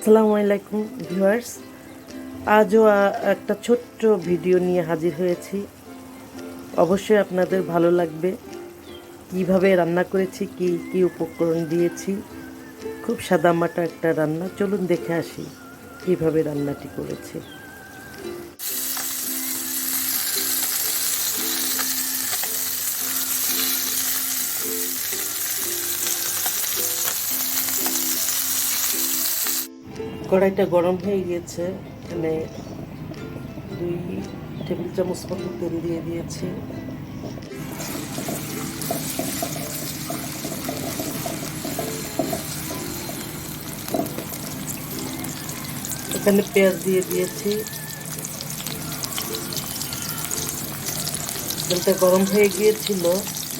আসসালামু আলাইকুম ভিউয়ার্স। আজও একটা ছোট্ট ভিডিও নিয়ে হাজির হয়েছি। অবশ্যই আপনাদের ভালো লাগবে। কীভাবে রান্না করেছি, কি কি উপকরণ দিয়েছি, খুব সাদামাটা একটা রান্না। চলুন দেখে আসি কীভাবে রান্নাটি করেছি। কড়াইটা গরম হয়ে গিয়েছে। এখানে দুই টেবিল চামচ মতো তেল দিয়ে দিয়েছি। এখানে পেঁয়াজ দিয়ে দিয়েছি। তেলটা গরম হয়ে গিয়েছিল।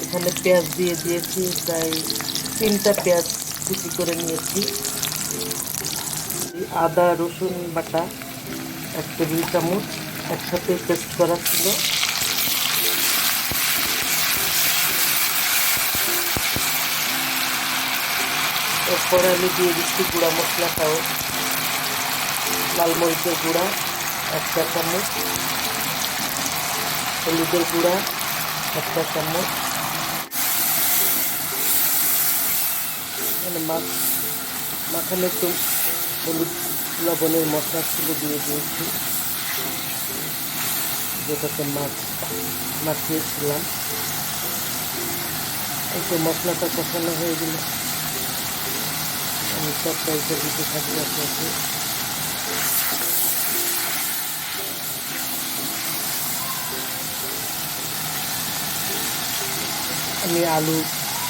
এখানে পেঁয়াজ দিয়ে দিয়েছি। প্রায় তিনটা পেঁয়াজ কুচি করে নিয়েছি। আদা, রসুন বাটা, এক টেবিল চামচ একসাথে পেস্ট করা ছিল। এরপরে আমি দিয়ে দিচ্ছি গুঁড়া মশলাটাও লাল মরিচের গুঁড়া একটা চামচ। হলুদের গুঁড়া একটা চামচ। মানে মাছ মাখানে একটু হলুদ লবণের মশলা ছিল দিয়ে দিয়েছি। যেটাতে মাছ, মাখিয়েছিলাম। একটু মশলাটা কষানো হয়ে গেল আমি সব টাইপের দিতে থাকি আপনাকে। আমি আলু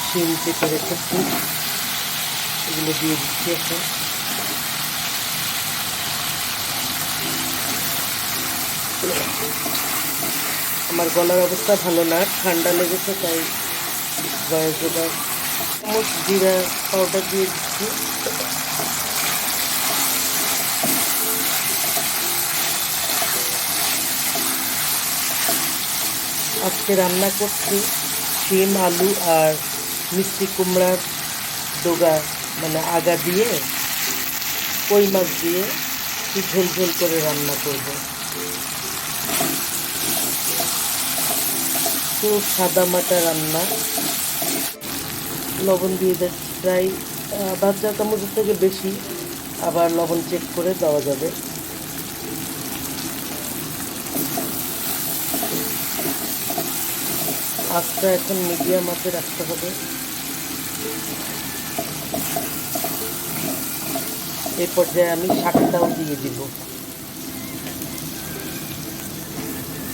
শিম কেটে রেখেছি। এগুলো দিয়ে দিচ্ছি এখন। আমার গলার অবস্থা ভালো না, ঠান্ডা লেগেছে, তাই জিরা পাউডার দিয়ে দিচ্ছি। আজকে রান্না করছি শিম, আলু আর মিষ্টি কুমড়ার ডোগা মানে আগা দিয়ে, কই মাছ দিয়ে ঝোল ঝোল করে রান্না করব। খুব সাদা মাটা রান্না। লবণ দিয়ে দিচ্ছি প্রায় আধা চা চামচের থেকে বেশি আবার লবণ চেক করে দেওয়া যাবে। আঁচটা এখন মিডিয়াম আঁচে রাখতে হবে। এই পর্যায়ে আমি শাকটাও দিয়ে দিব।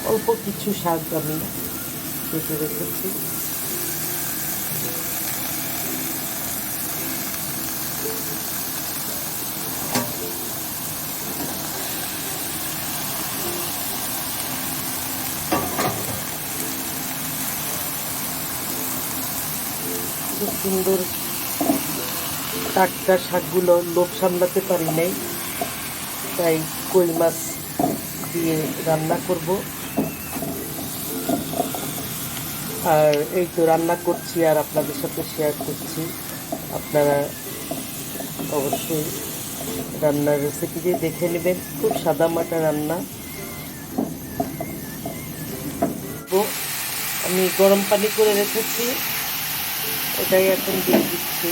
অল্প কিছু শাক আমি কেটে রেখেছি খুব সুন্দর টাটকা শাকগুলো লোভ সামলাতে পারি নাই, তাই কই মাছ দিয়ে রান্না করব। আর এই তো রান্না করছি আর আপনাদের সাথে শেয়ার করছি। আপনারা অবশ্যই রান্নার রেসিপিটি দেখে নেবেন। খুব সাদা মাটা রান্না। আমি গরম পানি করে রেখেছি। এটাই এখন দিয়ে দিচ্ছি।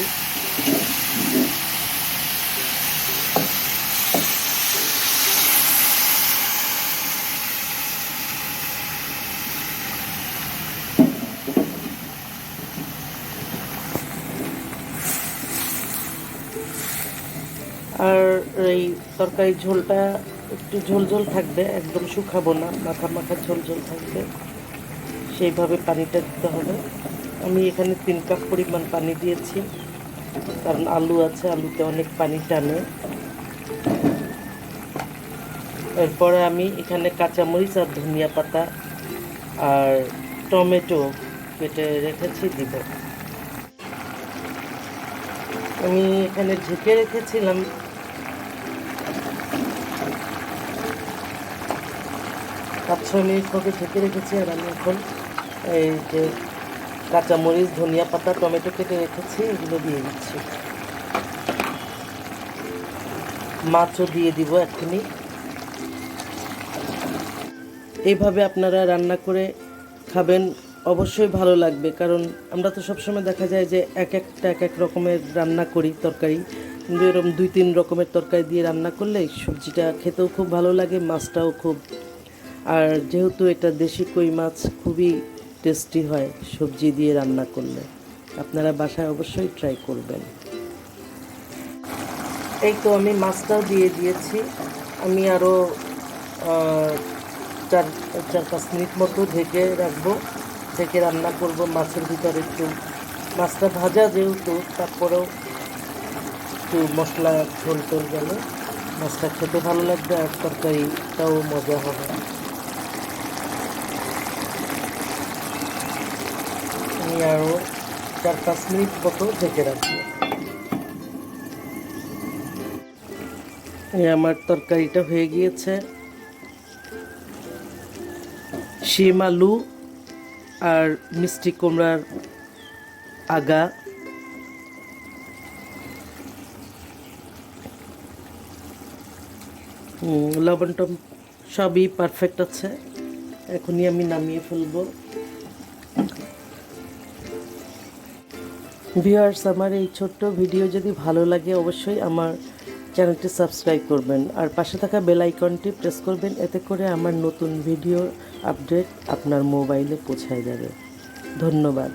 আর এই তরকারি ঝোলটা একটু ঝোল ঝোল থাকবে, একদম শুকাবো না, মাখা মাখা ঝোল ঝোল থাকবে। সেইভাবে পানিটা দিতে হবে। আমি এখানে তিন কাপ পরিমাণ পানি দিয়েছি, কারণ আলু আছে, আলুতে অনেক পানি টানে। এরপরে আমি এখানে কাঁচামরিচ আর ধনিয়া পাতা আর টমেটো কেটে রেখেছি, দিব। আমি এখানে ঢেকে রেখেছিলাম ছয় মিনিট মতো ঢেকে রেখেছি আর আমি এখন এই যে কাঁচামরিচ ধনিয়া পাতা, টমেটো কেটে রেখেছি, এগুলো দিয়ে দিচ্ছি। মাছও দিয়ে দিব এখনই। এইভাবে আপনারা রান্না করে খাবেন, অবশ্যই ভালো লাগবে, কারণ আমরা তো সবসময় দেখা যায় যে এক একটা, এক এক রকমের রান্না করি তরকারি। কিন্তু এরকম দুই, তিন রকমের তরকারি দিয়ে রান্না করলে সবজিটা খেতেও খুব ভালো লাগে, মাছটাও খুব আর যেহেতু এটা দেশি কই মাছ, খুবই টেস্টি হয় সবজি দিয়ে রান্না করলে। আপনারা বাসায় অবশ্যই ট্রাই করবেন। এই তো আমি মাছটাও দিয়ে দিয়েছি। আমি আরও চার চার পাঁচ মিনিট মতো ঢেকে রাখব। ঢেকে রান্না করব মাছের ভিতরে একটু। মাছটা ভাজা যেহেতু, তারপরেও একটু মশলা ঝোল টোল গেলে। মাছটা খেতে ভালো লাগবে আর তরকারিটাও মজা হবে। আমি আরও চার পাঁচ মিনিট মতো ঢেকে রাখব। আমার তরকারিটা হয়ে গিয়েছে। শিম আলু আর মিষ্টি কুমড়ার আগা। লবণ টম সবই পারফেক্ট আছে। এখনই আমি নামিয়ে ফেলব। ভিউয়ার্স আমার এই ছোট্ট ভিডিও যদি ভালো লাগে, অবশ্যই আমার চ্যানেলটি সাবস্ক্রাইব করবেন। আর পাশে থাকা বেল আইকনটি প্রেস করবেন, এতে করে আমার নতুন ভিডিও আপডেট আপনার মোবাইলে পৌঁছায় যাবে। ধন্যবাদ।